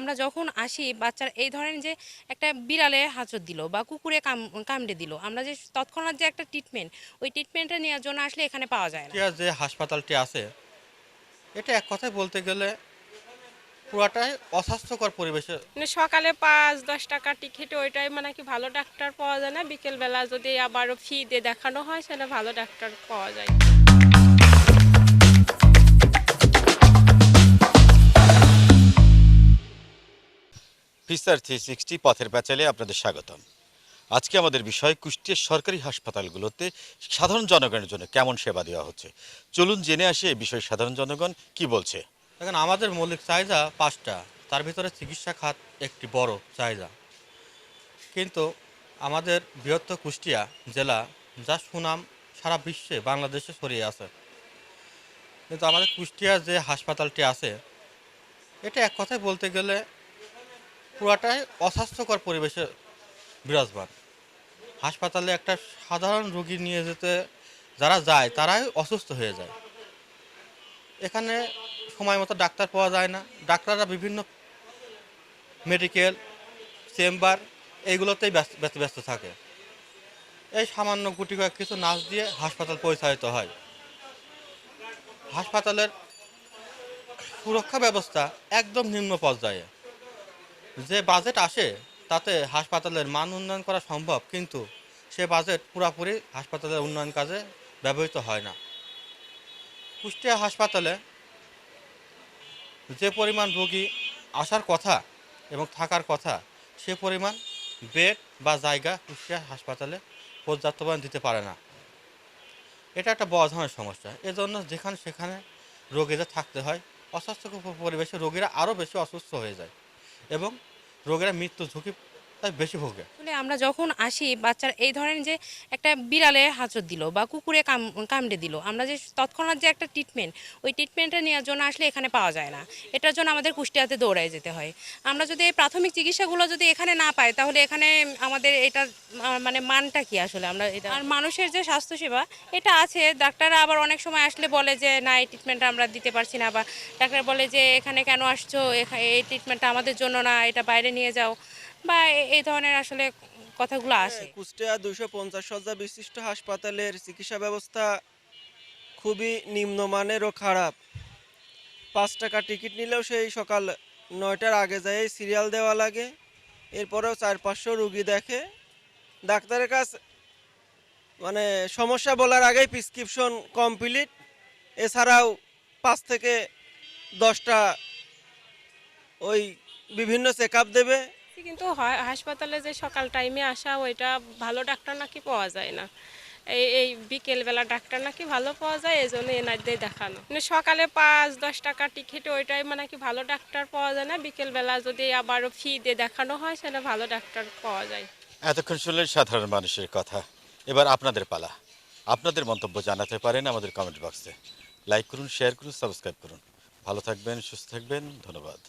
আমরা যখন আসি বাচ্চার এই ধরনের যে একটা বিড়ালে হাঁচড় দিল বা কুকুরে কাম কামড়ে দিল আমরা যে তৎক্ষণাৎ যে একটা ট্রিটমেন্ট ওই ট্রিটমেন্টটা নেওয়ার জন্য আসলে এখানে পাওয়া যায় না। যে হাসপাতালটি আছে এটা এক কথায় বলতে গেলে পুরাটাই অস্বাস্থ্যকর পরিবেশে মানে সকালে পাঁচ দশ টাকা টিকিট ওইটাই মানে কি ভালো ডাক্তার পাওয়া যায় না? বিকেলবেলা যদি আবার ফি দিয়ে দেখানো হয় সেটা ভালো ডাক্তার পাওয়া যায়। ফিসার থ্রি সিক্সটি পথের প্যাচালে আপনাদের স্বাগতম। আজকে আমাদের বিষয় কুষ্টিয়ার সরকারি হাসপাতালগুলোতে সাধারণ জনগণের জন্য কেমন সেবা দেওয়া হচ্ছে। চলুন জেনে আসি এই বিষয়ে সাধারণ জনগণ কি বলছে। দেখেন, আমাদের মৌলিক চাহিদা পাঁচটা, তার ভিতরে চিকিৎসা খাত একটি বড় চাহিদা। কিন্তু আমাদের বৃহত্তর কুষ্টিয়া জেলা যা সুনাম সারা বিশ্বে, বাংলাদেশে ছড়িয়ে আছে। কিন্তু আমাদের কুষ্টিয়ার যে হাসপাতালটি আছে, এটা এক কথায় বলতে গেলে পুরাটাই অস্বাস্থ্যকর পরিবেশে বিরাজমান। হাসপাতালে একটা সাধারণ রোগী নিয়ে যেতে যারা যায়, তারাই অসুস্থ হয়ে যায়। এখানে সময় মতো ডাক্তার পাওয়া যায় না। ডাক্তাররা বিভিন্ন মেডিকেল, চেম্বার এইগুলোতেই ব্যস্ত ব্যস্ত থাকে। এই সামান্য গুটি কয়েক কিছু নাচ দিয়ে হাসপাতাল পরিচালিত হয়। হাসপাতালের সুরক্ষা ব্যবস্থা একদম নিম্ন পর্যায়ে। যে বাজেট আসে, তাতে হাসপাতালের মান উন্নয়ন করা সম্ভব, কিন্তু সে বাজেট পুরোপুরি হাসপাতালের উন্নয়ন কাজে ব্যবহৃত হয় না। কুষ্টিয়া হাসপাতালে যে পরিমাণ রোগী আসার কথা এবং থাকার কথা, সে পরিমাণ বেড বা জায়গা কুষ্টিয়া হাসপাতালে পর্যাপ্ত পরিমাণ দিতে পারে না। এটা একটা বড় ধরনের সমস্যা। এজন্য যেখানে সেখানে রোগীদের থাকতে হয়, অস্বাস্থ্যকর পরিবেশে রোগীরা আরও বেশি অসুস্থ হয়ে যায়। এবং রোগীরা মৃত্যু ঝুঁকি তাই বেশি ভোগে? আসলে আমরা যখন আসি, বাচ্চার এই ধরনের যে একটা বিড়ালে হাঁচড় দিল বা কুকুরে কাম, কামড়ে দিল, আমরা যে তৎক্ষণাৎ যে একটা ট্রিটমেন্ট ওই ট্রিটমেন্টটা নেওয়ার জন্য আসলে এখানে পাওয়া যায় না। এটার জন্য আমাদের কুষ্টিয়াতে দৌড়ায় যেতে হয়। আমরা যদি এই প্রাথমিক চিকিৎসাগুলো যদি এখানে না পাই, তাহলে এখানে আমাদের এটা মানে মানটা কি আসলে? আমরা এটা আর মানুষের যে স্বাস্থ্যসেবা, এটা আছে। ডাক্তাররা আবার অনেক সময় আসলে বলে যে, না, এই ট্রিটমেন্টটা আমরা দিতে পারছি না। বা ডাক্তার বলে যে, এখানে কেন আসছো? এই ট্রিটমেন্টটা আমাদের জন্য না, এটা বাইরে নিয়ে যাও। বা এই ধরনের আসলে কথাগুলো আসে। কুষ্টিয়া দুশো পঞ্চাশ শয্যা বিশিষ্ট হাসপাতালের চিকিৎসা ব্যবস্থা খুবই নিম্নমানের ও খারাপ। পাঁচ টাকা টিকিট নিলেও সেই সকাল নয়টার আগে যায় সিরিয়াল দেওয়া লাগে এরপরেও চার পাঁচশো রুগী দেখে। ডাক্তারের কাছ মানে সমস্যা বলার আগেই প্রেসক্রিপশন কমপ্লিট এছাড়াও পাঁচ থেকে দশটা ওই বিভিন্ন চেক আপ দেবে। কিন্তু হাসপাতালে যে সকাল টাইমে আসা, ওইটা ভালো ডাক্তার নাকি পাওয়া যায় না। এই এই বিকেলবেলা ডাক্তার নাকি ভালো পাওয়া যায় এই জন্য এনাদের দেখানো। মানে সকালে পাঁচ, দশ টাকা টিকিট ওইটাই মানে কি ভালো ডাক্তার পাওয়া যায় না। বিকেলবেলা যদি আবার ফি দিয়ে দেখানো হয়, সেটা ভালো ডাক্তার পাওয়া যায়। এতক্ষণ শুনলেন সাধারণ মানুষের কথা। এবার আপনাদের পালা। আপনাদের মন্তব্য জানাতে পারেন আমাদের কমেন্ট বক্সে লাইক করুন শেয়ার করুন সাবস্ক্রাইব করুন। ভালো থাকবেন, সুস্থ থাকবেন, ধন্যবাদ।